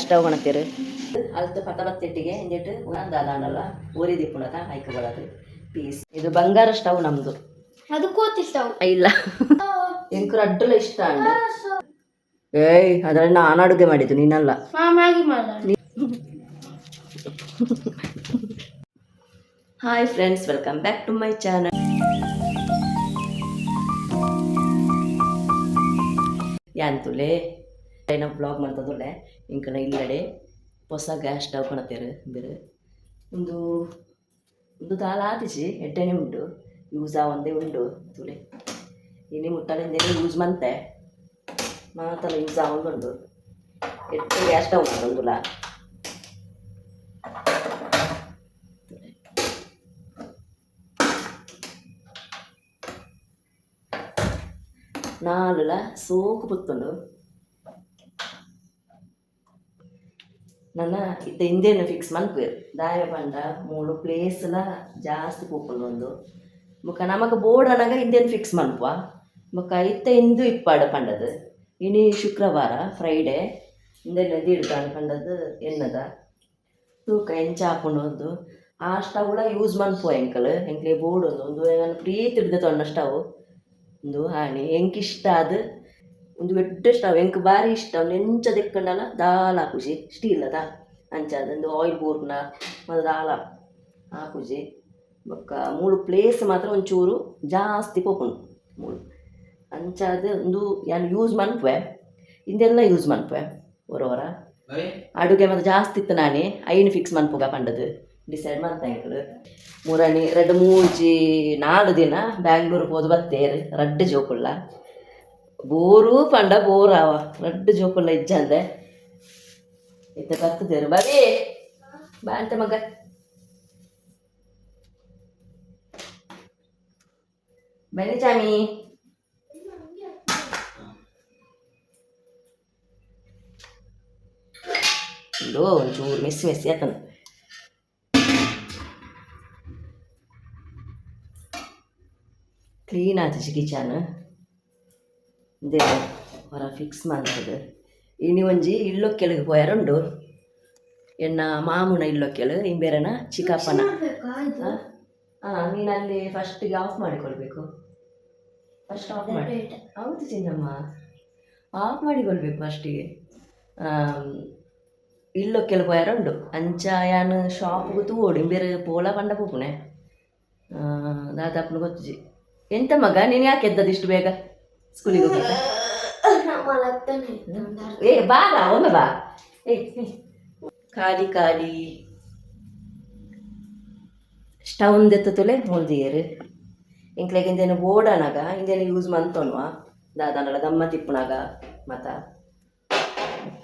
Stove ಕಣತೀರು ಅಲ್ತು ಪತ ಹಿಂಗಿಟ್ಟು ಒಂದು ಅದಾನಲ್ಲ ಊರಿ ದಿಪ್ಪುಣದ ಐಕ ಬರೋದು ಪೀಸ್. ಇದು ಬಂಗಾರ ಸ್ಟವ್ ನಮ್ದು. ಅದು ಕೋತಿ ಸ್ಟವ್. ಇಲ್ಲ. ಎಂಕು ಅಡ್ಡಲ ಇಷ್ಟ ಅಂಡ್ ಏಯ್ ಅದ್ರಲ್ಲಿ ನಾನು ಅಡುಗೆ ಮಾಡಿದ್ದು ನೀನಲ್ಲ. Hi friends welcome back to my channel. ಯಾಂತುಲೆ ಏನ ಬ್ಲಾಗ್ ಮಾಡ್ತದೊಳ್ಳೆ ಇಂಕನ ಇಲ್ಲಡೆ ಹೊಸ ಗ್ಯಾಸ್ ಸ್ಟವ್ ಕೊಣತೇರು ಬೇರೆ ಒಂದು ಒಂದು ದಾಲ ಆತಿಸಿ ಎಡ್ಡೆನೆ ಉಂಡು. ಯೂಸ್ ಆ ಒಂದೇ ಉಂಟು ತುಳೆ. ಇನ್ನು ಮುಟ್ಟಲಿಂದೇನೆ ಯೂಸ್ ಮಂತೆ. ಮಾತಲ್ಲ ಯೂಸ್ ಆ ಒಂದುಂಡು ಎಟ್ಟು ಗ್ಯಾಸ್ ಸ್ಟವ್ ಒಂದುಲ. ನಾలుಲ ಸೋಕು ಪುತ್ತುಂಡು. ನನ್ನ ಹಿಂದೇನು ಫಿಕ್ಸ್ ಮನ್ಪುವೆರು ದಾಯ ಪಂಡ ಮೂಲು ಪ್ಲೇಸ್ಲ ಜಾಸ್ತಿ ಪೋಪುಂಡು ಒಂದು. ಬೊಕ ನಮಕ್ ಬೋರ್ಡ್ ಅನ್ನಾಗ ಇಂದೇನು ಫಿಕ್ಸ್ ಮನ್ಪುವ ಬೊಕ ಇತ್ತ ಇಂದು ಇಪ್ಪಾಡು ಪಂಡದು. ಇನಿ ಶುಕ್ರವಾರ ಫ್ರೈಡೇ ಇಂದೇನು ದಿಡ್ದಾಂಡ್ ಪಂಡದು ಎನ್ನದ ತೂಕ ಎಂಚ ಹಾಕೊಂಡು ಒಂದು ಆ ಸ್ಟವ್ಲ ಯೂಸ್ ಮನ್ಪುವ ಎಂಕಲ್ ಎಂಕ್ಲೆ ಬೋರ್ಡ್ ಒಂದು ಒಂದು ಪ್ರೀತಿ ಹಿಡ್ದು ತೊಂಡ ಸ್ಟವ್ ಒಂದು ಹಾನಿ ಎಂಕ್ ಇಷ್ಟ ಅದು? ಒಂದು ಎಡ್ಡ ಸ್ಟವ್ ಎಂಕ್ ಬಾರಿ ಇಷ್ಟ. ಅವ್ನು ಎಂಚ ದೆಕ್ಕಂಡಲ್ಲ ದಾಲ್ ಹಾಕುಜಿ. ಸ್ಟೀಲ್ ಅದ ಅಂಚಾದ ಒಂದು ಆಯಿಲ್ ಬೋರ್ನ ಮತ್ತು ದಾಲ ಹಾಕುಜಿ. ಬೊಕ್ಕ ಮೂರು ಪ್ಲೇಸ್ ಮಾತ್ರ ಒಂಚೂರು ಜಾಸ್ತಿ ಪೋಪುಂಡು ಮೂಳು. ಅಂಚಾದ ಒಂದು ಯಾನು ಯೂಸ್ ಮನ್ಪುವೆ. ಇಂದೆಲ್ಲ ಯೂಸ್ ಮನ್ಪುವೆ ಹೊರವರ ಅಡುಗೆ ಮಾತ್ರ ಜಾಸ್ತಿ ಇತ್ತು ನಾನೇ. ಐನು ಫಿಕ್ಸ್ ಮನ್ಪುಗ ಪಂಡದು ಡಿಸೈಡ್ ಮಾಡ್ತಾ ಎಂಕಲು ಮೂರನೇ ಎರಡು ಮೂಜಿ ನಾಲ್ಕು ದಿನ ಬ್ಯಾಂಗ್ಳೂರ್ಗೆ ಹೋದ್ ಬತ್ತೇರು ರಡ್ಡು ಜೋಕುಲ್ಲ ಬೋರು ಪಂಡ ಬೋರ್ ಅವ ರಡ್ಡು ಜೋಕುಲ್ಲ ಇಜ್ಜಂದೆ ಇತ್ತ ಬರ್ತದೇರು ಬರೀ ಬಾ ಅಂತ ಮಗ ಬನ್ನಿ ಚಾಮಿ ಇಲ್ಲೋ ಒಂಚೂರು ಮೆಸ್ಸಿ ಮೆಸ್ಸಿ ಆತನ ಕ್ಲೀನ್ ಆತಿಸಿ ಕಿಚನ್ ಇದೇ. ಹೊರ ಫಿಕ್ಸ್ ಮಾಡ್ತದೆ. ಇನಿ ಒಂಜಿ ಇಲ್ಲೊಕ್ಕೆಳಗೆ ಪೋಯಾರುಂಡು ಎಣ್ಣ ಮಾಮುನ ಇಲ್ಲೊಕ್ಕೆಳು ಇಂಬೇರನ ಚಿಕ್ಕಪ್ಪನ. ಹಾಂ ನೀನಲ್ಲಿ ಫಸ್ಟಿಗೆ ಆಫ್ ಮಾಡಿಕೊಳ್ಬೇಕು. ಫಸ್ಟ್ ಆಫ್ ಮಾಡಿ. ಹೌದು ಚಿನ್ನಮ್ಮ. ಆಫ್ ಮಾಡಿಕೊಳ್ಬೇಕು ಫಸ್ಟಿಗೆ ಇಲ್ಲೊಕ್ಕೆಳು ಪೋಯಾರುಂಡು ಅಂಚ ಯಾನು ಶಾಪ್ಗೂ ತೂಡು ಬೇರೆ ಪೋಲ ಪಂಡ ಪೋಪುನೆ ದಾದಾಪನ ಗೊತ್ತುಜಿ. ಎಂತ ಮಗ? ನೀನು ಯಾಕೆ ಎದ್ದದ್ದು ಇಷ್ಟು ಬೇಗ? ಸ್ಕೂಲಿಗೆ ಹೋಗ್ಲಿಕ್ಕೆ ಏ ಬಾ ಬಾ ಒಮ್ಮೆ ಬಾ. ಏ. ಖಾಲಿ ಖಾಲಿ. ಸ್ಟವ್ ದೆತ್ತ ತೊಲೆ ಮುಳ್ದಿಯರು ಇಂಕ್ಲೆಗೆ ಇಂದೇನು ಓಡಾನಾಗ ಇಂದೇನು ಯೂಸ್ ಮಂತೊನ್ವ. ದಾದಾನಲ ಗಮ್ಮ ತಿಪ್ಪನಾಗ. ಮತ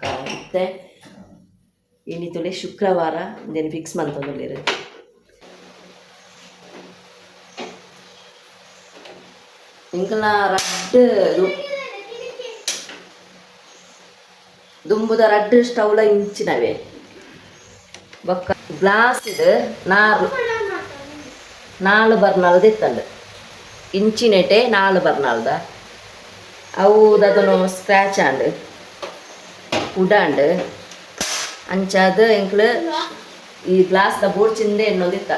ಮತ್ತೆ? ಇನಿ ತೊಲೆ ಶುಕ್ರವಾರ ಇಂದೇನು ಫಿಕ್ಸ್ ಮಂತೊಂದುಲ್ಲೇರು ಇಂಕಲ ರಡ್ಡು ದು- ದುಂಬುದ ರಡ್ಡು ಸ್ಟವ್ಲ ಇಂಚಿನವೆ ಬೊಕ್ಕ ಗ್ಲಾಸ್ ಇದು ನಾರು ನಾಳು ಬರ್ನಾಲ್ದು ಇತ್ತಂಡು ಇಂಚಿನೆಟೆ ನಾಳು ಬರ್ನಾಲ್ದ ಅವು ಅದನ್ನು ಸ್ಕ್ರ್ಯಾಚ್ ಆಂಡ್ ಉಡಾಂಡ್ ಅಂಚಾದ ಎಂಕ್ಲು ಈ ಗ್ಲಾಸ್ದ ಬೋಡ್ಚಿಂದೆ ಎನ್ನೊಂದಿತ್ತ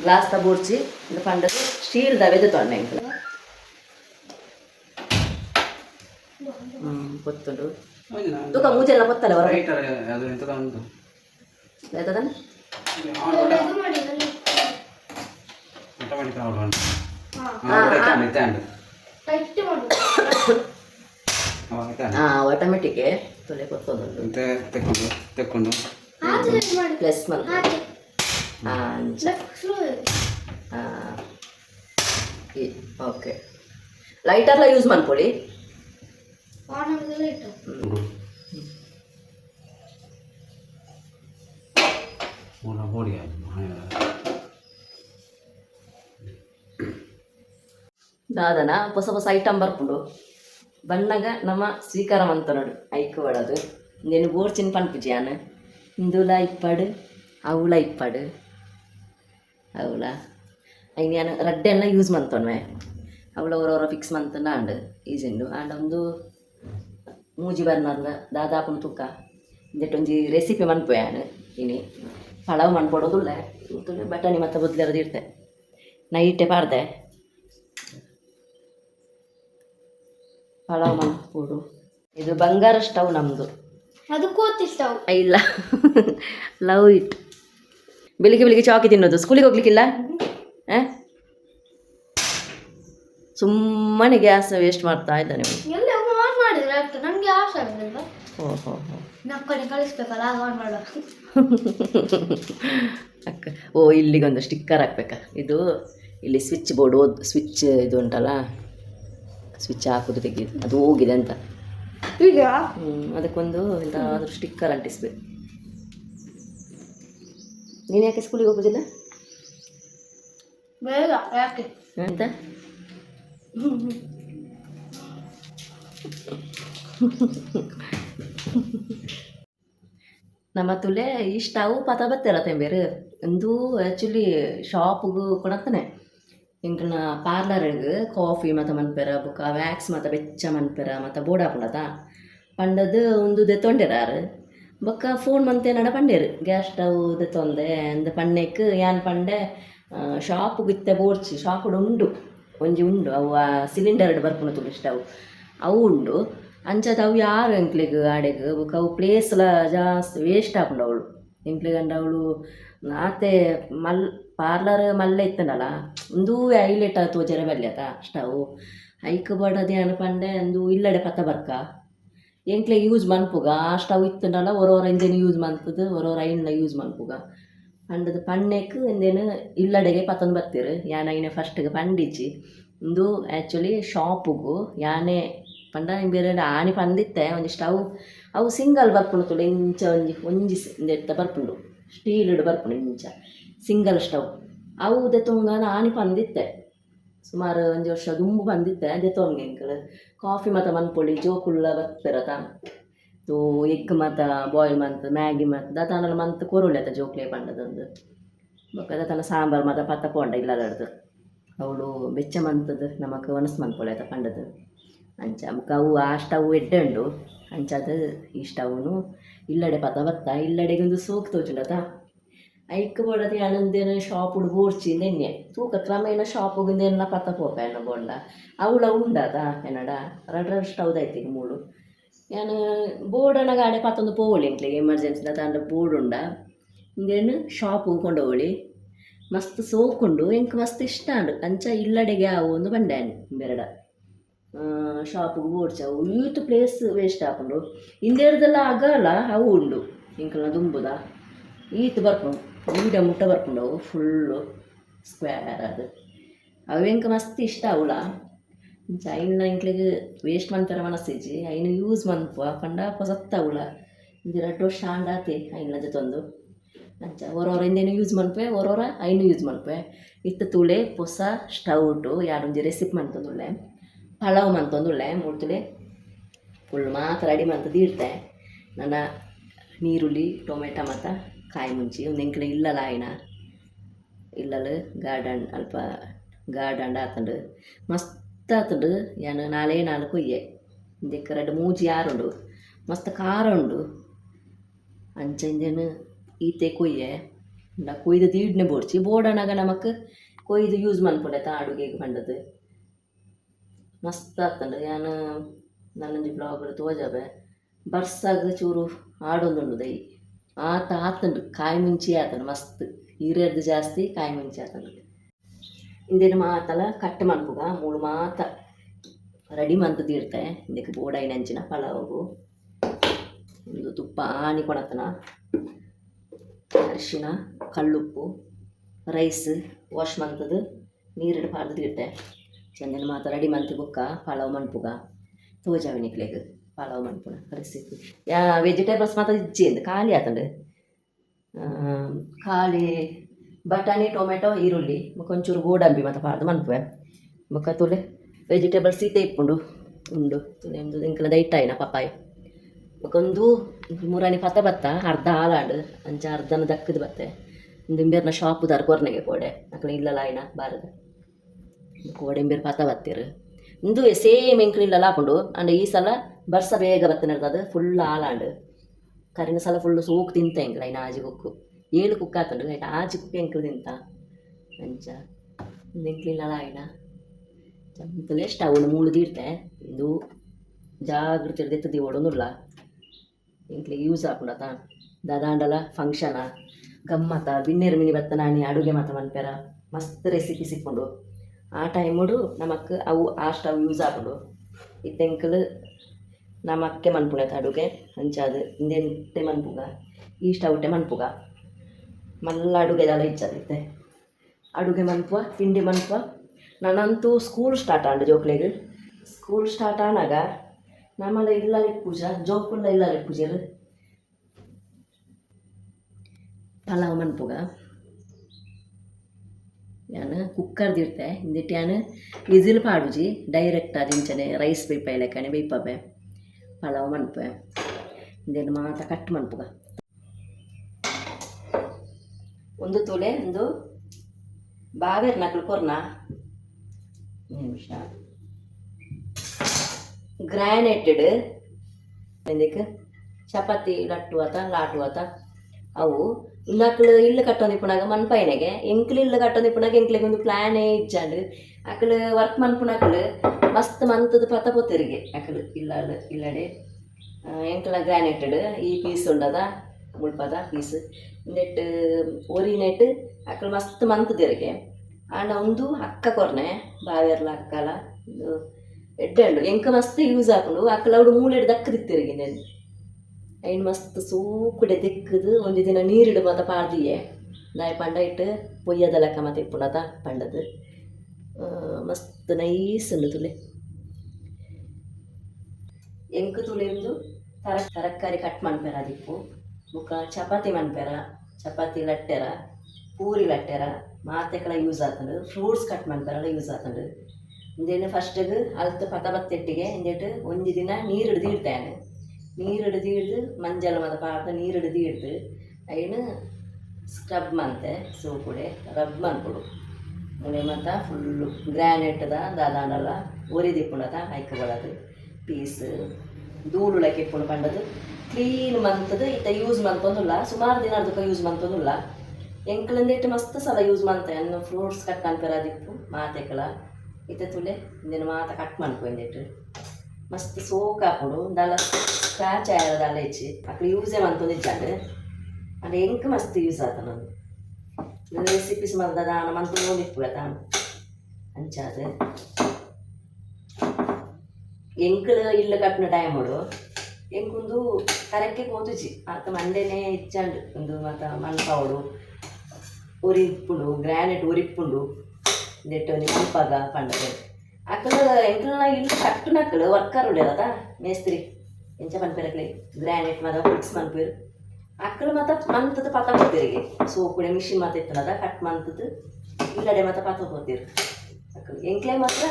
ಗ್ಲಾಸ್ದ ಬೋಡ್ಚಿ ಇದು ಪಂಡದು ಸ್ಟೀಲ್ದ ವೆದು ತೊಂಡೆ ಎಂಕ್ಲು ಹ್ಞೂ ಗೊತ್ತುಂಡು ತೂಕ ಮೂಜೆಲ್ಲ ಗೊತ್ತಲ್ಲ ಹೊರ ಆಯ್ತದ ಆಟೋಮೆಟಿಕ್ ತೊಲೆ ಕೊತ್ತೊಂದು ತೆಕ್ಕೊಂಡು ಪ್ಲಸ್ ಮಂತ್ ಹಾಂ ಓಕೆ ಲೈಟರ್ಲ ಯೂಸ್ ಮಾಡ್ಕೊಳ್ಳಿ. ದಾದನ ಹೊಸ ಹೊಸ ಐಟಮ್ ಬರ್ಕೊಂಡು. ಬಣ್ಣಗ ನಮ್ಮ ಸ್ವೀಕಾರ ಅಂತ ನೋಡು ಐಕ್ ಒಳದು ನೀನು ಬೋರ್ ಚಿನ್ ಆನ ಇಂದುಲ ಇಪ್ಪಾಡು ಅವಳ ಇಪ್ಪಾಡು. ಅವಳ. ಐನ್ ರಡ್ಡೆ ರಡ್ಡೆಲ್ಲ ಯೂಸ್ ಮಂತೊನ್ವೆ. ಅವಳ ಅವರವರ ಫಿಕ್ಸ್ ಮಂತನ ಆಂಡ್ ಈಜೆಂಡು. ಆಂಡ ಒಂದು ಮೂಜಿ ಬರ್ನರ್ಲ ದಾದಾಪುನ ತೂಕ ಒಂಜಿ ರೆಸಿಪಿ ಮನ್ಪೋಯಾನು ಇನಿ ಪಳವ್ ಮನ್ಪೊಡೋದುಲ್ಲ ಬಟಾಣಿ ಮತ್ತು ಬದ್ಲೆರದು ಇರ್ತೆ ನೈಟೇ ಪಾಡ್ದೆ ಪಳವ್ ಮನ್ಪೋಡು ಇದು ಬಂಗಾರ ಸ್ಟವ್ ನಮ್ಮದು ಅದು ಕೂತಿರ್ತಾವು ಇಲ್ಲ ಲವ್ ಇಟ್ ಬೆಳಿಗ್ಗೆ ಬೆಳಿಗ್ಗೆ ಚಾಕಿ ತಿನ್ನೋದು ಸ್ಕೂಲಿಗೆ ಹೋಗ್ಲಿಕ್ಕಿಲ್ಲ ಆ? ಸುಮ್ಮನೆ ಗ್ಯಾಸ್ ವೇಸ್ಟ್ ಮಾಡ್ತಾ ಇದ್ದಾನೆ ಆಗ್ತದೆ ನನಗೆ ಇಲ್ಲಿಗೆ ಹೋ ನಮ್ಮ ಕಡೆ ಕಳಿಸ್ಬೇಕಲ್ಲ ಆಗ ಆನ್ ಮಾಡೋ ಅಕ್ಕ ಓ ಇಲ್ಲಿಗೊಂದು ಸ್ಟಿಕ್ಕರ್ ಹಾಕ್ಬೇಕಾ? ಇದು ಇಲ್ಲಿ ಸ್ವಿಚ್ ಬೋರ್ಡ್ ಓದ್ ಸ್ವಿಚ್ ಇದು ಉಂಟಲ್ಲ? ಸ್ವಿಚ್ ಹಾಕೋದು ತೆಗೆದು ಅದು ಹೋಗಿದೆ ಅಂತ. ಈಗ ಹ್ಞೂ ಅದಕ್ಕೊಂದು ಎಂತಾದ್ರೂ ಸ್ಟಿಕ್ಕರ್ ಅಂಟಿಸ್ಬೇಕು. ನೀನು ಯಾಕೆ ಸ್ಕೂಲಿಗೆ ಹೋಗೋದಿಲ್ಲ? ಬೇಗ ಯಾಕೆ? ಅಂತ ನಮ್ಮ ತುಲೆ ಈ ಅವು ಪಾತ ಬತ್ತಲ್ಲ ತೆಂಬೇರು? ಒಂದು ಆ್ಯಕ್ಚುಲಿ ಶಾಪ್ಗೂ ಕೊಡತ್ತನೆ ಇಂಕಲ್ನ ಪಾರ್ಲರ್ಗೆ ಕಾಫಿ ಮತ್ತು ಮನ್ಪೆರ ಬುಕ್ಕ ವ್ಯಾಕ್ಸ್ ಮತ್ತು ಬೆಚ್ಚ ಮನ್ಪೆರ ಮತ್ತು ಬೋಡ ಪುಂಡದ ಪಂಡದು ಒಂದು ತೊಂಡಿರಾರು ಬೊಕ್ಕ ಫೋನ್ ಮಂತೆ ನಡ ಪಂಡೇರು. ಗ್ಯಾಸ್ ಸ್ಟವ್ ದೆತ್ತೊಂದೆ ಅಂದ ಪಣ್ಣೆಕ್ ಯಾನ್ ಪಂಡೆ ಶಾಪ್ ಇತ್ತೆ ಬೋರ್ಚಿ ಶಾಪ್ ಉಂಡು. ಒಂಜಿ ಉಂಡು ಅವು ಸಿಲಿಂಡರ್ ಬರ್ಪುನ ತುಳು ಸ್ಟವ್ ಅವು ಉಂಡು. ಅಂಚದ ಅವು ಯಾರು ಎಂಕ್ಲಿಗೆ ಆಡೆಗ್? ಬೊಕ ಅವು ಪ್ಲೇಸ್ಲ ಜಾಸ್ತಿ ವೇಸ್ಟ್ ಆಪುಂಡು ಅವಳು ಎಂಕ್ಲಿಗೆ ಅಂಡ ಅವಳು ಆತೆ ಮಲ್ ಪಾರ್ಲರ್ ಮಲ್ಲೆ ಇತ್ತನಲ್ಲ, ಒಂದು ಹೈಲೈಟ್ ಆತು ಜರ ಬಲ್ಯತ ಸ್ಟವ್ ಐಕ್ ಬಡದೆ ಅನ್ಪಂಡೆ ಅಂದು ಇಲ್ಲಡೆ ಪತ್ತ ಬರ್ಕ? ಎಂಕ್ಲೆ ಯೂಸ್ ಮನ್ಪುಗ ಆ ಸ್ಟವ್ ಇತ್ತನಲ್ಲ ಒರೊರ ಇಂದೇನು ಯೂಸ್ ಮನ್ಪುದು ಒರೊರ ಐನ ಯೂಸ್ ಮನ್ಪುಗ. ಪಂಡದು ಪಣ್ಣೆಕ್ ಇಂದೇನು ಇಲ್ಲಡೆಗೆ ಪತ್ತೊಂದು ಬರ್ತೀರಿ, ಯಾನ ಐನೆ ಫಸ್ಟ್ಗೆ ಪಂಡಿಚ್ಚಿ ಇಂದು ಆ್ಯಕ್ಚುಲಿ ಶಾಪುಗು ಯಾನೆ ಪಂಡ ಬೇರೆ ಆಣಿ ಪಂದಿತ್ತೆ ಒಂಜಿ ಸ್ಟವ್ ಅವು ಸಿಂಗಲ್ ಬರ್ಪುಂಡು ತುಳು ಇಂಚ ಒಂಜಿ ಒಂಜಿ ಇಂದೆತ್ತ ಬರ್ಪುಂಡು ಸ್ಟೀಲ್ಡ್ ಬರ್ಪುಂಡು ಇಂಚ, ಸಿಂಗಲ್ ಸ್ಟವ್ ಅವು. ದೆತ್ತೊಂಗಾನ ಆಣಿ ಪಂದಿತ್ತೆ ಸುಮಾರು ಒಂಜಿ ವರ್ಷ ದುಂಬು ಬಂದಿತ್ತೆ ದೆತ್ತೊಂಗೆ ಎಂಕಲ್, ಕಾಫಿ ಮಾತ ಮನ್ಪೊಳಿ ಜೋಕುಲ್ಲ ಬರ್ತಿರತ ತೋ ಎಗ್ ಮಾತ, ಬಾಯ್ಲ್ ಮಂತ್, ಮ್ಯಾಗಿ ಮತ್ತು ದತಾನಲ ಮಂತ್ ಕೊರುಳೆ ಆತ ಜೋಕ್ಲೆ ಪಂಡದೊಂದು. ಬೊಕ್ಕ ದತನ ಸಾಂಬಾರ್ ಮಾತ ಪತ್ತ ಪೋಂಡ ಇಲ್ಲದಡ್ದು ಅವಳು ಬೆಚ್ಚ ಮಂತದ್ದು ನಮಕ್ ಒನಸ್ ಮನ್ಪೊಳೆ ಆತ ಪಂಡದು. ಅಂಚ ಬೊಕ ಅವು ಆ ಸ್ಟವ್ ಎಡ್ಡುಂಡು. ಅಂಚಾದ ಈ ಸ್ಟವ್ನು ಇಲ್ಲಡೆ ಪದ ಬತ್ತ ಇಲ್ಲಡೆಗೆ ಒಂದು ಸೂಕ್ ತೋಚುಂಡತ ಐಕ್ ಬೋಡದ ಯಾಣಂದೇನು ಶಾಪುಡು ಬೋರ್ಚಿ ನೆನ್ನೆ. ತೂಕ ಕ್ರಮೇಣ ಶಾಪುಗಿಂದೇನ ಪತ್ತ ಪೋಪೆನ ಬೋಂಡ. ಅವಳ ಉಂಡದ ಏನಡ ರಡ್ರ ಸ್ಟವ್ದಾಯ್ತು ಈಗ ಮೂಳು. ಯಾನು ಬೋರ್ಡನ ಗಾಡೆ ಪತ್ತೊಂದು ಪೋವಳಿ ಎಂಕ್ಲಿಗೆ ಎಮರ್ಜೆನ್ಸಿದ ತಾಂಡ ಬೋರ್ಡ್ ಉಂಡ. ಇಂದೇನು ಶಾಪು ಕೊಂಡೋವಳಿ ಮಸ್ತ್ ಸೋಕುಂಡು ಎಂಕ್ ಮಸ್ತ್ ಇಷ್ಟ ಅಂಡು. ಅಂಚ ಇಲ್ಲಡೆಗೆ ಆವೊಂದು ಒಂದು ಬಂಡೆ ಬೆರಡ. ಶಾಪಿಗೆ ಓಡ್ಚಾವು ಯೂತ್ ಪ್ಲೇಸ್ ವೇಸ್ಟ್ ಹಾಕೊಂಡು. ಹಿಂದೇರ್ದೆಲ್ಲ ಆಗಲ್ಲ, ಅವು ಉಂಡು. ಇಂಕಲ್ನ ದುಂಬುದ. ಈತ್ ಬರ್ಕೊಂಡು ಈಡ ಮುಟ್ಟ ಬರ್ಕೊಂಡು ಅವು ಫುಲ್ಲು ಸ್ಕ್ವೇರ್ ಅದು. ಅವು ಎಂಕ ಮಸ್ತ್ ಇಷ್ಟ ಅವಳ ಐನ ಇಂಕ್ಲಿಗೆ ವೇಸ್ಟ್ ಮಂತರ ಮನಸ್ಸಿಜ್ಜಿ, ಐನು ಯೂಸ್ ಮನ್ಪುವ ಪಂಡ ಪೊಸತ್ತ ಅವಳ ಇದು ಎರಡು ವರ್ಷ ಆಂಡಾತೆ ಐನ ಜೊತೊಂದು ಅಂಚ ಒರೊರ ಇಂದೇನು ಯೂಸ್ ಮನ್ಪೆ ಒರೊರ ಐನು ಯೂಸ್ ಮನ್ಪೆ ಇತ್ತ ತುಳೆ, ಪೊಸ ಸ್ಟೌಟು ಯಾರೊಂದು ರೆಸಿಪಿ ಮಂತೊಂದುಳ್ಳೆ ಪಳವ್ ಮಂತೊಂದುಳ್ಳೆ ಮೂಡ್ತುಲೆ ಫುಲ್ ಮಾತ್ರ ರೆಡಿ ಮಂತದ್ದು ಇಡ್ತೆ ನನ್ನ ನೀರುಳ್ಳಿ, ಟೊಮೆಟೊ ಮತ್ತು ಕಾಯಿ ಮುಂಚಿ. ಒಂದು ಎಂಕ್ಲೆ ಇಲ್ಲಲ ಆಯ್ನ ಇಲ್ಲಲು ಗಾರ್ಡನ್ ಅಲ್ಪ ಗಾರ್ಡನ್ ಆತಂಡು. ಮಸ್ತ್ ಆತುಂಡು. ಏನು ನಾಲೇ ನಾಲ್ಕು ಕೊಯ್ಯೆ. ಇಂದೆಕ್ಕ ಎರಡು ಮೂಜಿ ಆರುಂಡು. ಮಸ್ತ್ ಖಾರ ಉಂಡು. ಅಂಚಂಜನು ಈತೆ ಕೊಯ್ಯೆ. ಕೊಯ್ದು ದೀಡ್ನೆ ಬೋಡ್ಚಿ ಬೋಡನಾಗ ನಮಕ್ ಕೊಯ್ದು ಯೂಸ್ ಮನ್ಪುಂಡೆ ತಾ ಅಡುಗೆಗೆ ಪಂಡದು ಮಸ್ತ್ ಆಗ್ತಂಡ ಯಾನು ನನ್ನೊಂದು ಬ್ಲಾಗ್ ತೋಜಾವೆ ಬರ್ಸಾಗ ಚೂರು ಆಡೊಂದುಂಡು ದೈ. ಆತ ಆತಂಡು, ಕಾಯಿ ಮುಂಚಿ ಆತಂಡು, ಮಸ್ತ್. ಹಿರಿಯರ್ದು ಜಾಸ್ತಿ, ಕಾಯಿ ಮಿಂಚಿ ಆತಂಡು. ಇಂದಿನ ಮಾತಲ ಕಟ್ ಮನ್ಪುಗ ಮೂಳು ಮಾತ. ರೆಡಿ ಮಂತದ್ದು ಇರ್ತೆ ಇದಕ್ಕೆ ಬೋಡಾಯಿ ನೆಂಚಿನ ಪಲಾವು ಒಂದು ತುಪ್ಪ ಆನಿ ಕೊಡತನ ಅರಿಶಿನ ಕಳ್ಳುಪ್ಪು ರೈಸ್, ವಾಶ್ ಮಂತದ್ದು ನೀರಿಡು ಪಾರ್ದು ಇಡ್ತೆ ಚಂದನ ಮಾತ, ರೆಡಿ ಮಂತಿ ಬುಕ್ಕ, ಪಲಾವ್ ಮನ್ಪುಗ ತೋಜಾವಿನಿಕ್ಲೆಗ್ ಪಲಾವ್ ಮನ್ಪುನ ರೆಸಿಪಿ ಯಾ ವೆಜಿಟೇಬಲ್ಸ್ ಮಾತ್ರ ಇಜ್ಜಿ ಅಂದ್ ಖಾಲಿ ಆತಂಡು. ಖಾಲಿ ಬಟಾಣಿ, ಟೊಮೆಟೊ, ಈರುಳ್ಳಿ ಒಂಚೂರು ಗೋಡಂಬಿ ಮತ್ತು ಪಾರ್ದು ಮನ್ಪುವೆ. ಬೊಕ ತುಲೆ ವೆಜಿಟೇಬಲ್ಸ್ ಸೀತೆ ಇಪ್ಪುಂಡು, ಉಂಡು. ತುಲೆ ಒಂದು ಇಂಕಲ ದೈಟ್ ಆಯ್ನ ಪಪ್ಪಾಯ ಬೊಕ್ಕೊಂದು ಮೂರಾಣಿ ಪತ್ತ ಬತ್ತ, ಅರ್ಧ ಹಾಲಾಂಡು, ಅಂಚ ಅರ್ಧನ ದಕ್ಕದ ಬತ್ತೆ. ಒಂದು ಇಂಬೇರ್ನ ಶಾಪು ದಾರ್ ಕೊರ್ನೆಗೆ ಕೋಡೆ. ಅಕಡೆ ಇಲ್ಲಲ್ಲ ಆಯ್ನ ಬಾರದ. ಕೋಡೆ ಪಾತ ಬತ್ತಿರು ಇಂದು ಸೇಮ್ ಎಂಕ್ಲಿಲ್ಲ ಹಾಕೊಂಡು, ಅಂಡ್ ಈ ಸಲ ಬರ್ಸ ಬೇಗ ಬತ್ತನಿರ್ತದೆ ಫುಲ್ ಹಾಲಾಂಡು ಕರಿನ ಸಲ ಫುಲ್ ಸೂಕ್ ತಿಂತ ಎಂಕ್ಲ ಐನ ಆಜಿ ಕುಕ್ಕು. ಏಳು ಕುಕ್ಕ ಆತಂಡು ಆಯ್ತು ಆಜಿ ಕುಕ್ ಎಂಕ್ಲು ತಿಂತ. ಅಂಚ ಎಂಕ್ಲಿಲ್ಲ ಆಯ್ನ ಚಂಪಲೆ ಸ್ಟವ್ನು ಮೂಳು ತೀರ್ತೆ. ಇದು ಜಾಗ್ರತೆ ಎತ್ತದಿ ಓಡೋನುಲ್ಲ. ಎಂಕ್ಲಿಗೆ ಯೂಸ್ ಆಪುಂಡತ ದಾದಾಂಡಲ ಫಂಕ್ಷನ ಗಮ್ಮತ್ತ ಬಿನ್ನೇರು ಮಿನಿ ಬತ್ತ ನಾನಿ ಅಡುಗೆ ಮಾತ ಮನ್ಪೆರ. ಮಸ್ತ್ ರೆಸಿಪಿ ಸಿಕ್ಕೊಂಡು. ಆ ನಮಕ್ ಅವು ಆ ಸ್ಟವ್ ಯೂಸ್ ಆಪುಂಡು ಇತ್ತೆಂಕಲ್ ನಮಕ್ಕೆ ಮನ್ಪುಣೆತ ಅಡುಗೆ, ಅಂಚಾದ್ ಇಂದೆಂಟೆ ಮನ್ಪುಗ ಈ ಸ್ಟವ್ಟೆ ಮನ್ಪುಗ. ಮಲ್ಲ ಅಡುಗೆ ದಾಲ ಇಚ್ಚದಿತ್ತೆ ಅಡುಗೆ ಮನ್ಪುವ, ತಿಂಡಿ ಮನ್ಪುವ. ನಾನಂತೂ ಸ್ಕೂಲ್ ಸ್ಟಾರ್ಟ್ ಆಂಡು ಜೋಕ್ಲೆಗ್. ಸ್ಕೂಲ್ ಸ್ಟಾರ್ಟ್ ಆನಾಗ ನಮ್ಮಲ್ಲ ಇಲ್ಲರಿ ಪೂಜಾ, ಜೋಕುಲ್ಲ ಇಲ್ಲರಿ ಪೂಜೆರು. ಪಲಾವ್ ಮನ್ಪುಗ. ಯಾನು? ಕುಕ್ಕರ್ದಿರ್ತೆ എന്നിട്ട് ഞാൻ വിസിൽ ಪಾಡುಜಿ ಡೈರೆಕ್ಟ್ ಅದಿಂಚನೆ ರೈಸ್ ಬೈಪ ಲೆಕ್ಕನೆ ಬೈಪಬೆ ಪಲಾವ್ ಮನ್ಪೆ ಇಂದೇನು ಮಾತ ಕಟ್ ಮನ್ಪುಗ. ಒಂದು ತೊಲೆ ಒಂದು ಬಾವೇರ್ ನಕಲು ಕೊರ್ನ? ನಿಮಿಷ. ಗ್ರಾನೇಟೆಡ್. ಎಂದಕ್ಕೆ ಚಪಾತಿ, ಲಟ್ಟುವತ, ಲಾಟುವತ. ಅವು ನಕ್ಲು ಇಲ್ಲು ಕಟ್ಟೊಂದಿಪ್ಪುನಾಗ ಮನ್ಪೈನೆಗೆ, ಎಂಕ್ಲು ಇಲ್ಲು ಕಟ್ಟೊಂದಿಪ್ಪುನಾಗ ಎಂಕ್ಲಿಗೆ ಒಂದು ಪ್ಲ್ಯಾನೇ ಇಚ್ಚಾಂಡು ಅಕಳು ವರ್ಕ್ ಮನ್ಪುನಕ್ಲು ಮಸ್ತ್ ಮಂತದ ಪತ ಪೊತ್ತಿರಿಗೆ ಅಕ್ಲು ಇಲ್ಲ ಇಲ್ಲಡೆ ಎಂಕ್ಲ ಗ್ರಾನೇಟೆಡ್ ಈ ಪೀಸ್ ಉಂಡದ ಮುಳ್ಪದ ಪೀಸ್ ನೆಟ್ ಒರಿ ನೆಟ್ ಅಕ್ಲು ಮಸ್ತ್ ಮಂತದಿರಿಗೆ ಆಂಡ ಒಂದು ಅಕ್ಕ ಕೊರ್ನೆ, ಬಾವೆರ್ಲ ಅಕ್ಕಲ ಇದು ಎಡ್ಡೆ ಉಂಡು ಎಂಕ ಮಸ್ತ್ ಯೂಸ್ ಆಪುಂಡು ಅಕ್ಕಲ ಅವಳು ಮೂಲೆಡ್ ದಕ್ಕದಿತ್ತಿರಿಗೆ ನೆನ್ ಐನ್ ಮಸ್ತ್ ಸೂಕುಡೆ ತೆಕ್ಕದು ಒಂದು ದಿನ ನೀರಿಡು ಮತ ಪಾಡ್ದಿಯೆ. ನಾಯಿ ಪಂಡ ಇಟ್ಟು ಪೊಯ್ಯದ ಲೆಕ್ಕ ಮತ್ತೆ ಇಪ್ಪುಣದ ಪಂಡದು ಮಸ್ತ್ ನೈಸ್ ಉಂಡು ತುಲೆ. ಎಂಕ್ ತುಳಿಂದು ತರ ತರಕಾರಿ ಕಟ್ ಮನ್ಪೆರ ದಿಪ್ಪು ಮುಖ ಚಪಾತಿ ಮನ್ಪೆರ ಚಪಾತಿ ಲಟ್ಟೆರ, ಪೂರಿ ಲಟ್ಟೆರ ಮಾತೆಗಳ ಯೂಸ್ ಆತಂಡು. ಫ್ರೂಟ್ಸ್ ಕಟ್ ಮನ್ಪೆರಲ್ಲ ಯೂಸ್ ಆತಂಡು. ಇಂದೇನು ಫಸ್ಟಿಗೆ ಅಲ್ತು ಪತ ಬತ್ತೆಟ್ಟಿಗೆ ಇಂದೇಟು ಒಂದು ದಿನ ನೀರು ಹಿಡ್ದು ಇಡ್ತೇನೆ ನೀರು ಹಿಡ್ದು ಮಂಜಲ್ ಮದ ಪಾಡ್ದ ನೀರು ಹಿಡ್ದು ಐನು ಸ್ಕ್ರಬ್ ಮಂತೆ ಸೋಪುಡೆ ರಬ್ ಮನ್ಪುಡು ಮನೆ ಮತ್ತ ಫುಲ್ಲು ಗ್ರಾನೈಟ್ದ ದಾದಾಂಡಲ್ಲ ಐಕ ಹಾಯ್ಕೊಳದು ಪೀಸ್ ಧೂಳುಳಕ್ಕೆ ಇಪ್ಪುಂಡು ಪಂಡದು. ಕ್ಲೀನ್ ಮಂತದ ಇತ್ತ ಯೂಸ್ ಮಂತೊಂದುಲ್ಲ ಸುಮಾರು ದಿನ ಅದಕ್ಕೆ ಯೂಸ್ ಮಂತೊಂದುಲ್ಲ ಎಂಕ್ಲಿಂದಿಟ್ಟು ಮಸ್ತ್ ಸಲ ಯೂಸ್ ಮಂತೆ ಅನ್ನು ಫ್ರೂಟ್ಸ್ ಕಟ್ ಅನ್ಪೆರದಿಪ್ಪು ಮಾತೆಕಳ ಇತ್ತ ತುಲೆ ಇಂದಿನ ಮಾತ ಕಟ್ ಮಾಡ್ಕೊಂಡಿಟ್ಟು ಮಸ್ತ್ ಸೋಕ್ ಹಾಕೊಡು. ದಾಲ ಸ್ಕ್ರ್ಯಾಚ್ ಆಗೋದಲ್ಲ ಹೆಚ್ಚಿ ಅಕ್ಕ ಯೂಸೇ ಅಂತಂದು ಇಚ್ಛೆ ಅದು ಎಂಕ ಮಸ್ತ್ ಯೂಸ್ ಆತ ನಾನು ರೆಸಿಪೀಸ್ ಮರದ ದಾನ ಮಂತ್ ನೋಡಿಪ್ಪು ತಾನು ಅಂಚಾದ ಎಂಕಲು ಇಲ್ಲು ಕಟ್ಟಿನ ಟೈಮ್ ಹೊಡು ಎಂಕೊಂದು ಕರೆಕ್ಟೇ ಕೋತುಜಿ ಆತ ಮಂಡೆನೆ ಇಚ್ಛಂಡು ಒಂದು ಮತ್ತು ಮಲ್ಪಾವಡು ఉరిప్పుడు గ్రానైట్ ఉరిప్పుడు నెట్టని పంపగా పండుగ అక్కడ ఎంకల ఇల్లు కట్టునక్కడ వర్కర్ ఉండేదా మేస్త్రి ಮೇಸ್ತ್ರಿ ಎಂಚ గ్రానైట్ ಮದ ಫಿಕ್ಸ್ ಮನ್ಪೇರು. ಅಕ್ಕಲು ಮತ್ತ ಮಂತದ ಪತ ಹೋಗ್ತಿರಿಗೆ. ಸೋಪುಡೆ ಮಿಷಿನ್ ಮಾತ ಇತ್ತನದ, ಕಟ್ ಮಂತದ ಇಲ್ಲಡೆ ಮಾತ್ರ ಪತ ಹೋಗ್ತಿರು. ಎಂಕ್ಲೆ ಮಾತ್ರ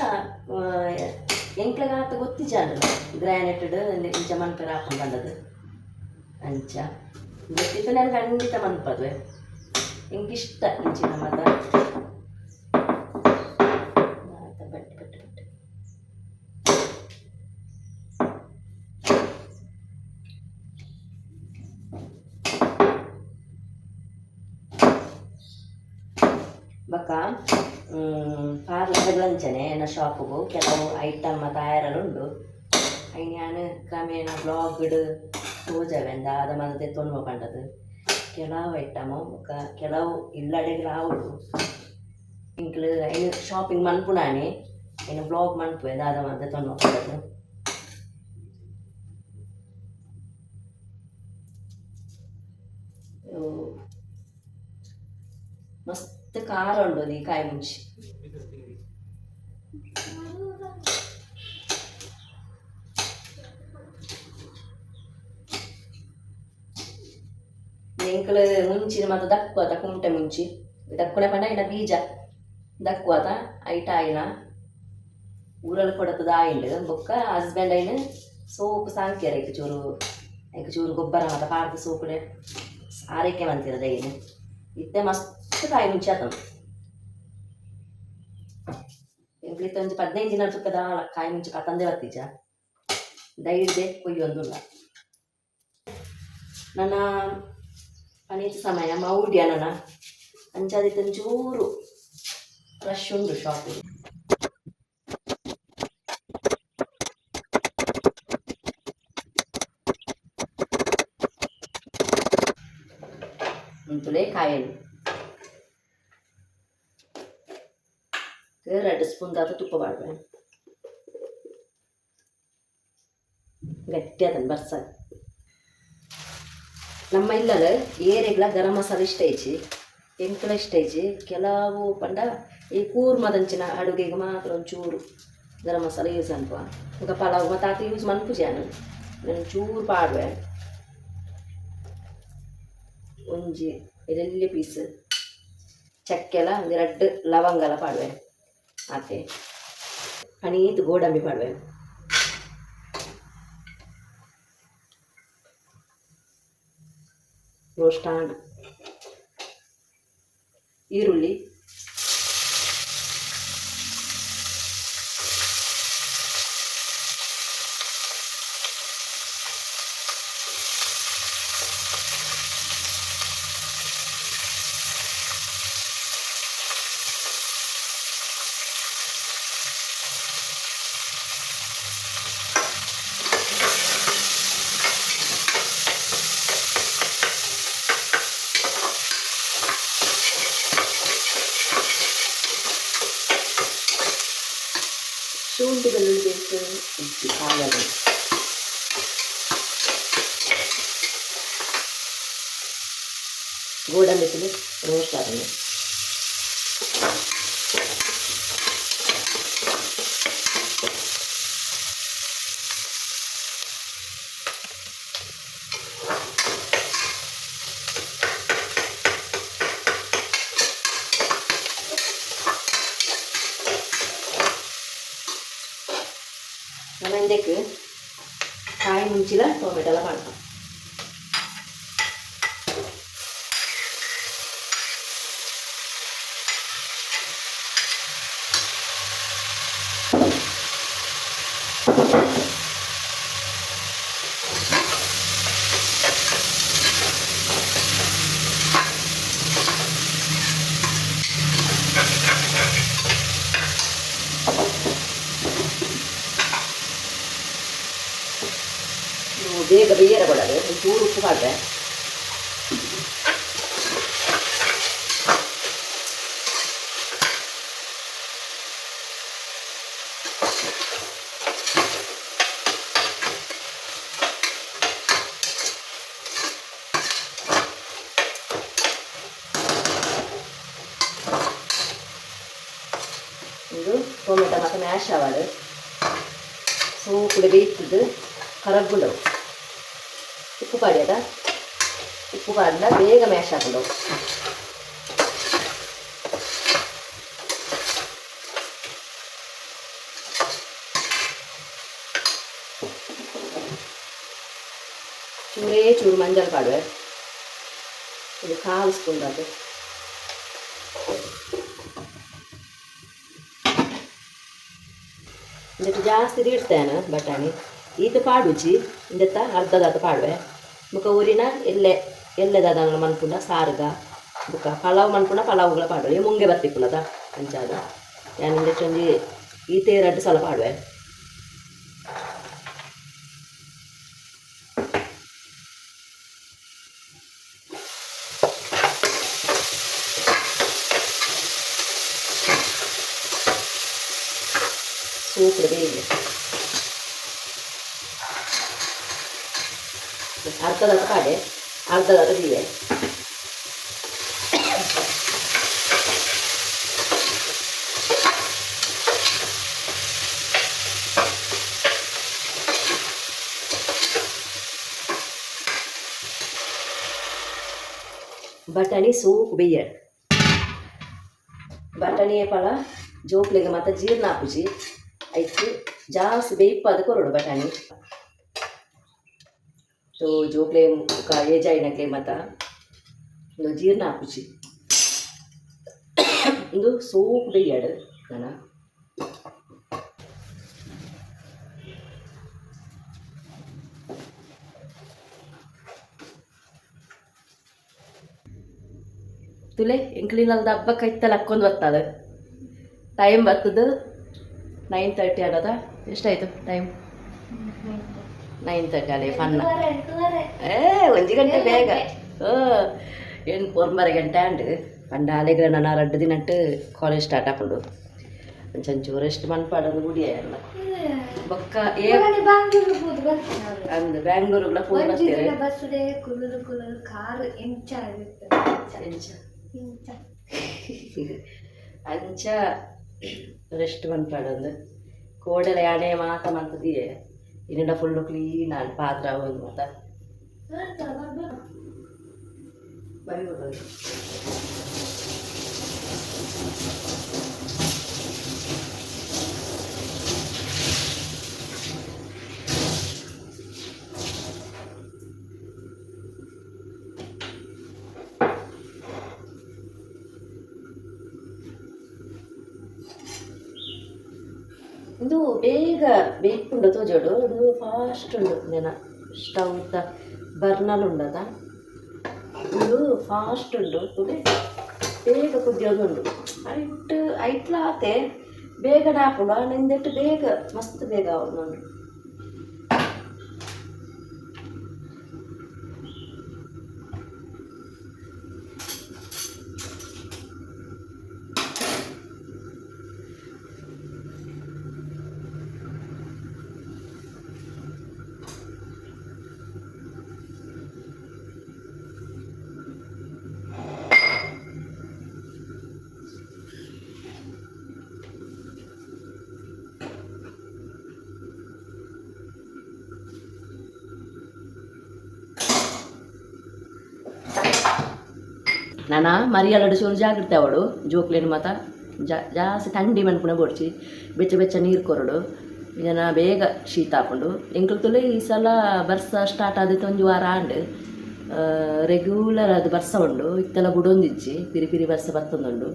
ಎಂಕ್ಲೆಗ ಆತ ಗೊತ್ತಿ ಅಂಡಲ್ಲ ಗ್ರಾನೈಟೆಡ್ ಇಂಚ ಮನ್ಪೇರ ಹಾಕೊಂಡು ಬಂದದ್ದು ಅಂಚ. ಗೊತ್ತಿತ್ತು ನಾನು ಖಂಡಿತ ಮನ್ಪದ್ವೆ. ಎಂಗಿಷ್ಟ ಇಂಚಿನ ಮತ. ಶಾಪಿಗೂ ಕೆಲವು ಐಟಮ್ ತಯಾರಲ್ಲುಂಡು ಅಯ್ಯ ഞാൻ ക്രമേണ ബ്ലോഗ് ತೋಜವೆಂದ തോജവെന്ത അത് മതത്തെ ಪಂಡದು ಕೆಲವು ಐಟಮು ಬೊಕ ಕೆಲವು ಇಲ್ಲಡೆಗಳು ಆವಡು ಇಂಕ್ಲು അതിന് ಶಾಪಿಂಗ್ ಮನ್ಪುನಾನಿ അതിന് ಬ್ಲಾಗ್ ಮನ್ಪುವೆ ದಾದ മതത്തെ ತೊಂದು കണ്ടത് മസ്ത് ಮಸ್ತ್ നീ ಉಂಡು ಈ ಕಾಯಿ ಮುಂಚಿ ಎಂಕಲು ಮುಂಚಿನ ಮತ್ತು ದಕ್ಕುವತ ಕುಂಟೆ ಮುಂಚಿ ದಕ್ಕುನೆ ಪಂಡ ಇನ್ನ ಬೀಜ ದಕ್ಕುವತ ಐಟ ಆಯ್ನ ಊರಲ್ಲಿ ಕೊಡತದ ಆಯಿಂಡು ಬೊಕ್ಕ ಹಸ್ಬೆಂಡ್ ಐನು ಸೋಪು ಸಾಂಕ್ಯರ ಐಕ್ ಚೂರು ಐಕ್ ಚೂರು ಗೊಬ್ಬರ ಮತ ಪಾರ್ದ ಸೋಪುಡೆ ಆರೈಕೆ ಮಂತಿರದ ಏನು ಇತ್ತೆ ಮಸ್ತ್ ಕಾಯಿ ಮುಂಚೆ ಆತನು ಎಂಕ್ಲಿತ್ತ ಒಂಜಿ ಪದಿನೈದು ದಿನ ಸುಕ್ಕದ ಕಾಯಿ ಮುಂಚೆ ಕತ್ತಂದೆ ಬತ್ತೀಜ ದೈಡ್ದೆ ಕೊಯ್ಯೊಂದುಲ್ಲ ನನ್ನ ಅನೇಕ ಸಮಯ ಮೌಡ್ಯ ನನ್ನ ಅಂಚಾದಿತ್ತ ಚೂರು ರಶ್ ಉಂಟು ಶಾಪಿಗೆ ಮುಂತುಲೆ ಕಾಯಲು ಎರಡು ಸ್ಪೂನ್ ದಾತ ತುಪ್ಪ ಮಾಡ್ಬೇಡ ಗಟ್ಟಿ ಅದನ್ನು ಬರ್ಸ ನಮ್ಮ ಇಲ್ಲದ ಏರೆಗ್ಲ ಗರಂ ಮಸಾಲೆ ಇಷ್ಟ ಐಚಿ ಎಂಕಲ ಇಷ್ಟ ಐಚಿ ಕೆಲವು ಪಂಡ ಈ ಕೂರ್ಮದಂಚಿನ ಅಡುಗೆಗೆ ಮಾತ್ರ ಒಂಚೂರು ಗರಂ ಮಸಾಲೆ ಯೂಸ್ ಅನ್ಪ. ಈಗ ಪಲಾವ್ ಮತ್ತು ಆತ ಯೂಸ್ ಮನ್ಪುಜಾನು ನಾನು. ಚೂರು ಪಾಡುವೆ. ಒಂಜಿ ಎಲ್ಲಿ ಪೀಸ್ ಚಕ್ಕೆಲ ಒಂದು ಲವಂಗಲ ಪಾಡುವೆ. ಆತೆ. ಅನೀತ್ ಗೋಡಂಬಿ ಪಾಡ್ವೆ. ರೋಸ್ಟಾನ್ ಈರುಳ್ಳಿ. දෙක. කායි මුංචිලා තොමෙටලා බලන්න ಸೂಪುಡು ಬೇಯ್ತದ್ದು ಕರಗುಂಡವು ಉಪ್ಪು ಪಾಡ್ಯದ ಉಪ್ಪು ಪಾಡ್ದ ಬೇಗ ಮ್ಯಾಶ್ ಹಾಕೊಂಡವು ಚೂರೇ ಚೂರು ಮಂಜಲ್ ಪಾಡುವೆ ಇದು ಕಾಲು ಸ್ಪೂನ್ ಅದು ಇದಕ್ಕೆ ಜಾಸ್ತಿ ಇಡ್ತೇನೆ ಬಟಾಣಿ ಇದು ಪಾಡುಜಿ ಇಂದೆತ್ತ ಅರ್ಧದಾದ ಪಾಡುವೆ. ಬುಕ ಊರಿನ ಎಲ್ಲೆ, ಎಲ್ಲೆದಾದ ಮನ್ಪುಂಡ ಸಾರ್ಗ. ಬುಕ ಪಲಾವ್ ಮನ್ಪುಂಡ ಪಲಾವುಗಳ ಪಾಡುವೆ. ಮುಂಗೆ ಬತ್ತಿಪ್ಪುನದ ಅಂಚಾದ ನಾನು ಚೊಂಜಿ ಈ ತೇರಡ್ಡು ಸಲ ಪಾಡುವೆ. ಅರ್ಧದಾತ ಪಾಡೆ ಅರ್ಧದಾತ ದಿವೆ ಬಟಾಣಿ ಸೂಪ್ ಬೇಯಡ್ ಬಟಾಣಿಯ ಫಲ ಜೋಕ್ಲೆಗೆ ಮತ್ತು ಜೀರ್ಣ ಹಾಪುಜಿ ಐತು ಜಾಸ್ತಿ ಬೇಯ್ಪದ ಕೊರಡು ಬಟಾಣಿ તો જોગલે એ ಕ್ಲೇಮ್ ಆತ ಒಂದು ಜೀರ್ಣ ಹಾಕುಚಿ ಇದು ಸೋಪ್ ಬೇಯ್ಯಾಡು ನಾನು ತುಲೆ ಎಂಕ್ಲಿನಲ್ಲಿ ದಬ್ಬ ಕೈತಲ್ಲಿ ಹಾಕ್ಕೊಂಡು ಬರ್ತದ ಟೈಮ್ ಬರ್ತದ ನೈನ್ ತರ್ಟಿ ಆಗದ ಎಷ್ಟಾಯಿತು ಟೈಮ್ ನೈನ್ ತರ್ಟಿ ಅಲ್ಲೇ ಫನ್ನ ಏ ಒಂಜಿ ಗಂಟೆ ಬೇಗ ಓ ಏನು ಪೊರ್ಮರ ಗಂಟೆ ಅಂಡ್ ಪಂಡ ಅಲೆಗ್ರ ನಾನು ರಡ್ಡು ದಿನಟ್ಟು ಕಾಲೇಜ್ ಸ್ಟಾರ್ಟ್ ಹಾಕೊಂಡು ಒಂಚೂರು ರೆಸ್ಟ್ ಮನ್ಪಾಡೋದು ಗುಡಿಯ ಎಲ್ಲ ಬೊಕ್ಕ ಏ ಬ್ಯಾಂಗ್ಳೂರು ಹೋದ್ ಬರ್ತೀನಿ ಅವ್ರು. ಅಂದ್ ಬ್ಯಾಂಗ್ಳೂರ್ಗಳ ಫೋನ್ ಒಂಜಿ ಬರ್ತೀರಿ ದಿನ ಬಸ್ಸುಡೆ ಕುಲುಲು ಕುಲುಲು ಕಾರ್ ಎಂಚ ಆಗಿರ್ತದೆ ಅಂಚ ಎಂಚ ಅಂಚ ರೆಸ್ಟ್ ಮನ್ಪಾಡೊಂದು ಕೋಡೆಲ ಯಾಣೆ ಮಾತ ಮಂತದಿಯೆ ಇನ್ನಿಂದ ಫುಲ್ಲು ಕ್ಲೀನ್ ಆಗಿ ಪಾತ್ರ ಹೋಗಿ ಮಾತ ಬರಿ ಬರೋದು ಇದು ಬೇಗ ಬೇಯ್ಪುಂಡು ತೋಜೋಡು ಇದು ಫಾಸ್ಟ್ ಉಂಡು ನೆನ ಸ್ಟವ್ ತ ಬರ್ನಲ್ ಉಂಡದ ಇದು ಫಾಸ್ಟ್ ಉಂಡು ತುಳಿ ಬೇಗ ಕುದಿಯೋದುಂಡು ಐಟ್ ಐಟ್ಲ ಆತೆ ಬೇಗ ನಾಪುಂಡು ನಿಂದಿಟ್ಟು ಬೇಗ ಮಸ್ತ್ ಬೇಗ ಅವನುಂಡು ನಾನು ಮರಿಯಲ್ಲಡು ಚೂರು ಜಾಗ್ರತೆ ಅವಳು. ಜೋಕ್ಲೇನು ಮಾತ? ಜಾ ಜಾಸ್ತಿ ಥಂಡಿ ಮನ್ಪುಣ ಬೋಡ್ಚಿ ಬೆಚ್ಚ ಬೆಚ್ಚ ನೀರು ಕೊರಡು. ಜನ ಬೇಗ ಶೀತ ಹಾಕೊಂಡು. ಎಂಕ್ಲು ತುಲೆ ಈ ಸಲ ಬರ್ಸ ಸ್ಟಾರ್ಟ್ ಆದಿತ್ತು ಒಂದು ವಾರ ಆಂಡ್ ರೆಗ್ಯುಲರ್ ಅದು ಬರ್ಸ ಉಂಡು. ಇತ್ತೆಲ್ಲ ಬುಡೊಂದಿಜ್ಜಿ ಪಿರಿ ಪಿರಿ ಬರ್ಸ ಬರ್ತೊಂದುಂಡು.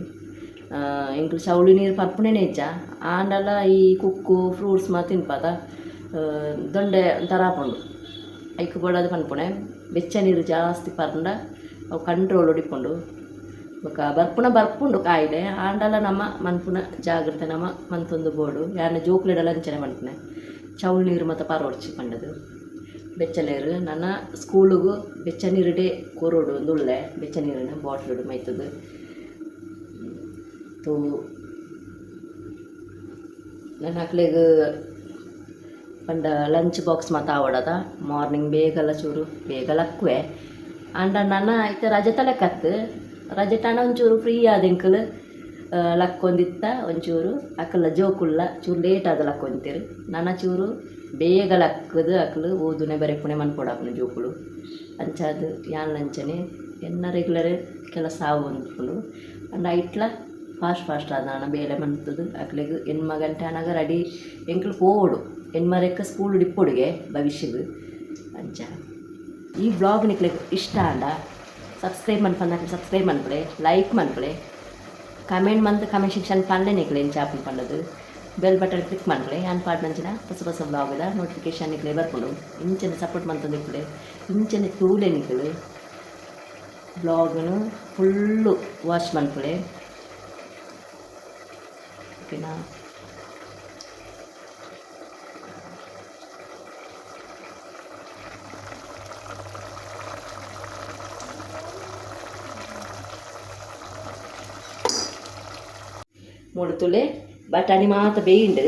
ಎಂಕ್ಲು ಚೌಳಿ ನೀರು ಪರ್ಪುಣೆ ಇಜ್ಜ ಆಂಡಲ್ಲ ಈ ಕುಕ್ಕು ಫ್ರೂಟ್ಸ್ ಮಾ ತಿನ್ಪಾದ ಆ, ದೊಂಡೆ ಒಂಥರ ಹಾಕೊಂಡು. ಐಕ್ ಬೋಡದು ಪನ್ಪುಣೆ. ಬೆಚ್ಚ ನೀರು ಜಾಸ್ತಿ ಪರ್ಂಡ ಅವು ಕಂಟ್ರೋಲ್ ಹೊಡಿಕೊಂಡು ಬೊಕ ಬರ್ಪುನ ಬರ್ಪುಂಡು ಕಾಯಿಲೆ. ಆಂಡಲ ನಮ್ಮ ಮನ್ಪುನ ಜಾಗ್ರತೆ ನಮ್ಮ ಮಂತೊಂದು ಬೋಡು. ಯಾನ ಜೋಕ್ಲಿಡಲ ಅಂಚನೆ ಮನ್ಪುನೆ ಚೌಳ್ ನೀರು ಮತ್ತು ಪರೋಡ್ಚಿ ಪಂಡದು ಬೆಚ್ಚ ನನ್ನ ಸ್ಕೂಲಿಗೂ ಬೆಚ್ಚ ನೀರುಡೆ ಕೊರೋಡು ಒಂದು ಉಳ್ಳೆ ಬೆಚ್ಚ ನೀರಿನ ಬಾಟ್ಲು ಮೈತದು. ತೂ ನನ್ನ ಮಕ್ಳಿಗೆ ಪಂಡ ಲಂಚ್ ಬಾಕ್ಸ್ ಮಾತ ಆವಡದ. ಮಾರ್ನಿಂಗ್ ಬೇಗಲ ಚೂರು ಬೇಗಲಕ್ಕೆ ಅಕ್ಕುವೆ ಅಂಡ ನನ್ನ ಐತೆ ರಜೆ ತಲೆಕತ್ತು ರಜೆ ಟಣ ಒಂಚೂರು ಫ್ರೀ ಆದ ಎಂಕಲ್ ಲಕ್ಕೊಂದಿತ್ತ ಒಂಚೂರು. ಅಕ್ಕಲ ಜೋಕುಲ್ಲ ಚೂರು ಲೇಟ್ ಆದ ಲಕ್ಕೊಂತೀರಿ. ನನ್ನ ಚೂರು ಬೇಗ ಲಕ್ಕದು ಅಕ್ಕಲು ಓದುನೆ ಬರೆಪುಣೆ ಮನ್ಪೊಡಾಪುನ ಜೋಕುಳು. ಅಂಚಾದು ಯಾನ್ ಲಂಚನೆ ಎನ್ನ ರೆಗ್ಯುಲರ್ ಕೆಲಸ ಆವು ಅಂದ್ಕೊಂಡು ಅಂಡ ಐಟ್ಲ ಫಾಸ್ಟ್ ಫಾಸ್ಟ್ ಆದ ನಾನು ಬೇಲೆ ಮನ್ತದು. ಅಕ್ಲೆಗ್ ಎನ್ಮ ಗಂಟೆ ಅನಾಗ ರೆಡಿ ಎಂಕ್ಲು ಪೋಡು ಎನ್ಮರೆಕ್ಕ ಸ್ಕೂಲ್ ಡಿಪ್ಪೊಡುಗೆ ಭವಿಷ್ಯಗ್ ಅಂಚ. ಈ ಬ್ಲಾಗ್ ನಿಕ್ಲಿಕ್ಕೆ ಇಷ್ಟ ಅಂಡ. ಸಬ್ಸ್ಕ್ರೈಬ್ ಮನ್ಪಂದ ಸಬ್ಸ್ಕ್ರೈಬ್ ಮನ್ಪಡೆ ಲೈಕ್ ಮನ್ಪಡೆ ಕಮೆಂಟ್ ಮಂತ್ ಕಮೆಂಟ್ ಸೆಕ್ಷನ್ ಪಂಡೆ ನಿಕ್ಲೆ ಎಂಚ ಆಪಲ್ ಪಂಡದು ಬೆಲ್ ಬಟನ್ ಕ್ಲಿಕ್ ಮನ್ಪಡೆ ಯಾನ್ ಪಾಡ್ ನಂಚಿನ ಹೊಸ ಹೊಸ ಬ್ಲಾಗದ ನೋಟಿಫಿಕೇಶನ್ ನಿಕ್ಲೆ ಬರ್ಕೊಂಡು ಇಂಚನೆ ಸಪೋರ್ಟ್ ಮಂತಂದು ನಿಕ್ಲೆ ಇಂಚನೆ ತೂಲೆ ನಿಕ್ಲೆ ಬ್ಲಾಗ್ನು ಫುಲ್ಲು ವಾಚ್ ಮನ್ಪಡೆ ಓಕೆನಾ ಮೂಡು ಬಟಾಣಿ ಮಾತ ಬೇಯಿಂಡು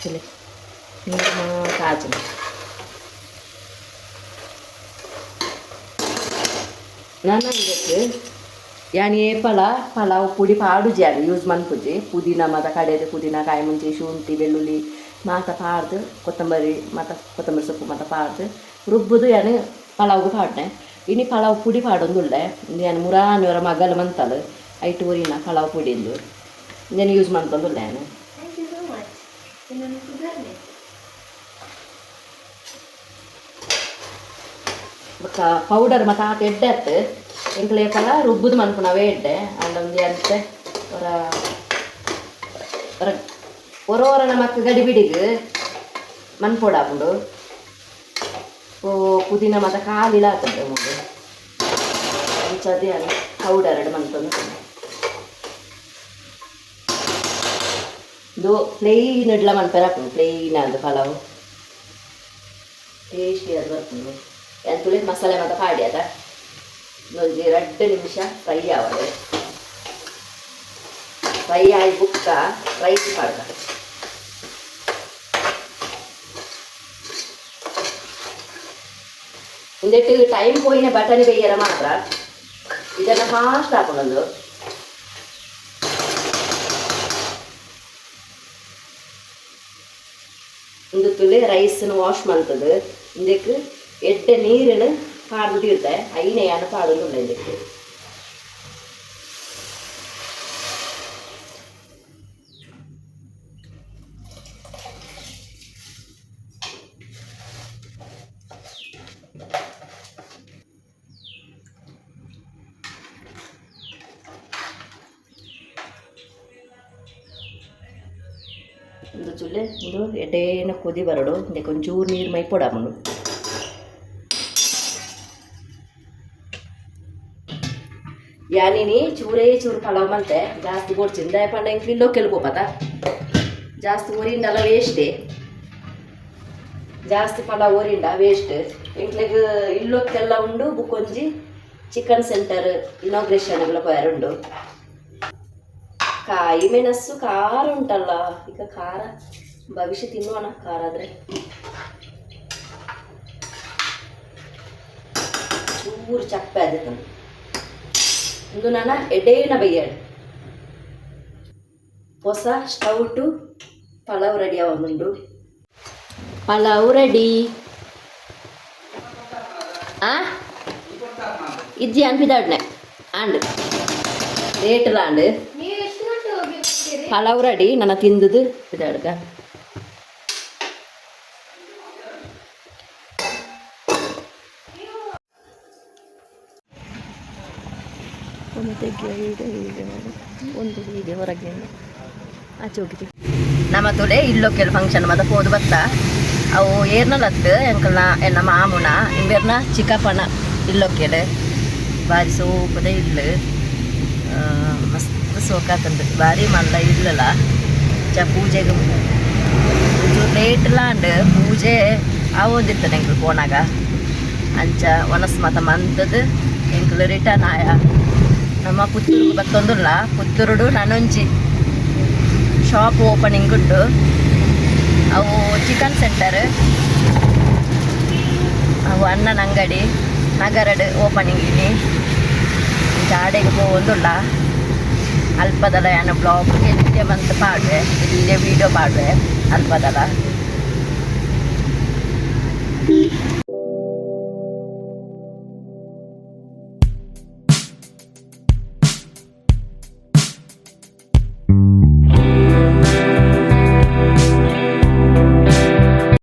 ತುಲೆ ನೀರು ಮಾತ ಆಚು ನಾನು ಇದಕ್ಕೆ ಯಾನ್ ಏ ಪಲ ಪಲಾವ್ ಪುಡಿ ಪಾಡು ಜಾಗ ಯೂಸ್ ಮನ್ಪುಜಿ ಪುದೀನ ಮತ ಕಡೆದು ಪುದೀನ ಕಾಯಿ ಮುಂಚೆ ಶುಂಠಿ ಬೆಳ್ಳುಳ್ಳಿ ಮಾತ ಪಾಡ್ದು ಕೊತ್ತಂಬರಿ ಮತ ಕೊತ್ತಂಬರಿ ಸೊಪ್ಪು ಮತ ಪಾಡ್ದು ರುಬ್ಬುದು ಯಾನು ಪಲಾವ್ಗೆ ಪಾಡ್ನೆ ಇನಿ ಪಲಾವ್ ಪುಡಿ ಪಾಡೊಂದುಳ್ಳೆ ಯಾನು ಮುರಾನಿವರ ಮಗಲು ಮಂತಲು ಐಟ್ ಊರಿನ ಕಳಾವು ಪುಡಿಂದು ನಾನು ಯೂಸ್ ಮಾಡ್ಕೊಂಡು ನಾನು ಬೊಕ್ಕ ಪೌಡರ್ ಮತ್ತು ಆತ ಎಡ್ಡೆತ್ತು ಎಂಕ್ಲೆ ಕಲ ರುಬ್ಬುದು ನಾವೇ ಎಡ್ಡೆ. ಅಂಡೊಂದು ಅಂತೆ ಹೊರ ಹೊರ ಹೊರ ನಮಕ್ ಗಡಿಬಿಡಿಗೆ ಮನ್ಪೊಡಾಪುಂಡು ಓ ಪುದೀನ ಮತ್ತು ಕಾಲಿಲ್ಲ ಆಗ್ತದೆ ಮುಂದೆ ಅಂಚದೇ ಅಲ್ಲಿ ಪೌಡರ್ ಮನ್ಪಂದು ಇದು ಪ್ಲೇನ್ ಇಡ್ಲ ಮನ್ಪೆರ ಹಾಕೊಂಡು ಪ್ಲೇನ್ ಅದು ಪಲಾವು. ಟೇಸ್ಟಿ ಅದು ಬರ್ಕೊಂಡು ಎಂತುಳಿ ಮಸಾಲೆ ಮತ್ತೆ ಪಾಡಿ ಅದ ಒಂದು ಎರಡು ನಿಮಿಷ ಫ್ರೈ ಆವಡೆ ಫ್ರೈ ಆಗಿ ಬುಕ್ಕ ರೈಸ್ ಪಾಡ್ದ ಇಂದೆಟ್ಟು ಟೈಮ್ ಹೋಯಿನ, ಬಟಾಣಿ ಬೇಯರ ಮಾತ್ರ. ಇದನ್ನು ಫಾಸ್ಟ್ ಹಾಕೊಂಡೊಂದು ಇಂದು ತುಲೆ ರೈಸ್ನ ವಾಶ್ ಮಾಡ್ತದೆ ಇಂದಕ್ಕೆ ಎಡ್ಡೆ ನೀರಿನ ಪಾಡ್ದು ಇರ್ತೆ ಐನೆಯಾನ ಪಾಡಲು ಉಂಡ ಇದಕ್ಕೆ ಕುದಿ ಬರಡು ಇದಕ್ಕೆ ಒಂಚೂರು ನೀರು ಮೈ ಪೊಡಾಮುಂಡು ಯಾನಿನಿ ಚೂರೇ ಚೂರು ಪಲಾವ್ ಮಲ್ತೆ ಜಾಸ್ತಿ ಬೋಡ್ಚಿಂದ ಪಂಡ ಇಂಕ್ಲಿ ಇಲ್ಲೋ ಕೆಲಬೋಪತ ಜಾಸ್ತಿ ಊರಿಂಡಲ್ಲ ವೇಸ್ಟೇ ಜಾಸ್ತಿ ಪಲಾವ್ ಊರಿಂಡ ವೇಸ್ಟ್ ಇಂಕ್ಲಿಗೆ ಇಲ್ಲೊಕ್ಕೆಲ್ಲ ಉಂಡು ಬುಕ್ಕೊಂಜಿ ಚಿಕನ್ ಸೆಂಟರ್ ಇನಾಗ್ರೇಷನ್ಗಳ ಉಂಡು ಕಾಯಿ ಮೆಣಸು ಖಾರ ಉಂಟಲ್ಲ ಈಗ ಖಾರ ಭವಿಷ್ಯ ತಿನ್ನೋಣ ಖಾರ ಆದರೆ. ಚೂರು ಚಪ್ಪೆ ಆದಿತ್ತು ಇಂದು ನಾನು ಎಡೇನ ಬೈಯಾಡು ಹೊಸ ಸ್ಟೌಟು ಪಲಾವ್ ರೆಡಿ ಆಗುಂಡು ಪಲಾವ್ ರೆಡಿ. ಆ? ಇಜ್ಜಿ ಅನ್ಪಿದಾಡ್ನೆ ಆಂಡ್. ರೇಟ್ಲ ಆಂಡ್. ನೀವು ಎಷ್ಟು ಗಂಟೆ ಹೋಗಿ ಪಲಾವ್ ರೆಡಿ ನನ್ನ ತಿಂದದು ಇದಾಡ್ಗ ತೆಗೆ ಇದೆ ಇದೆ ಒಂದು ಇದೆ ಹೊರಗೆ ಆಚೆ ಹೋಗಿದ್ವಿ. ನಮ್ಮ ತೊಡೆ ಇಲ್ಲೋ ಕೆಲ ಫಂಕ್ಷನ್ ಮತ್ತೆ ಹೋದು ಬತ್ತ ಅವು ಏರ್ನಲತ್ತು ಎಂಕಲ್ನ ಎನ್ನ ಮಾಮುನ ಇಂಬೇರ್ನ ಚಿಕ್ಕಪ್ಪನ ಇಲ್ಲೊಕ್ಕೆಲೆ ಬಾರಿ ಸೋಪದ ಇಲ್ಲ. ಮಸ್ತ್ ಸೋಕಾತಂದು ಬಾರಿ ಮಲ್ಲ ಇಲ್ಲಲ್ಲ. ಚ, ಪೂಜೆಗೆ ಒಂಚೂರು ಲೇಟ್ಲಾಂಡ್ ಪೂಜೆ ಆವೊಂದಿತ್ತು ಎಂಕಲ್ ಫೋನಾಗ ಅಂಚ ಒನಸ್ ಮತ ಮಂತದ್ದು ಎಂಕಲ್ ರಿಟರ್ನ್ ಆಯ. ನಮ್ಮ ಪುತ್ತೂರು ಬತ್ತೊಂದುಲ್ಲ ಪುತ್ತೂರುಡು ನನೊಂಜಿ ಶಾಪ್ ಓಪನಿಂಗ್ ಉಂಟು. ಅವು ಚಿಕನ್ ಸೆಂಟರ್ ಅವು ಅಣ್ಣನ ಅಂಗಡಿ, ನಗರಡ್ ಓಪನಿಂಗ್ ಇಲ್ಲಿ. ಜಾಡೆಗೆ ಹೋಗೊಂದುಲ್ಲ. ಅಲ್ಪದಲ್ಲ ಏನು ಬ್ಲಾಗ್ ಇಲ್ಲೇ ಬಂತು ಪಾಡ್ವೆ? ಇಲ್ಲೇ ವೀಡಿಯೋ ಪಾಡ್ವೆ? ಅಲ್ಪದಲ.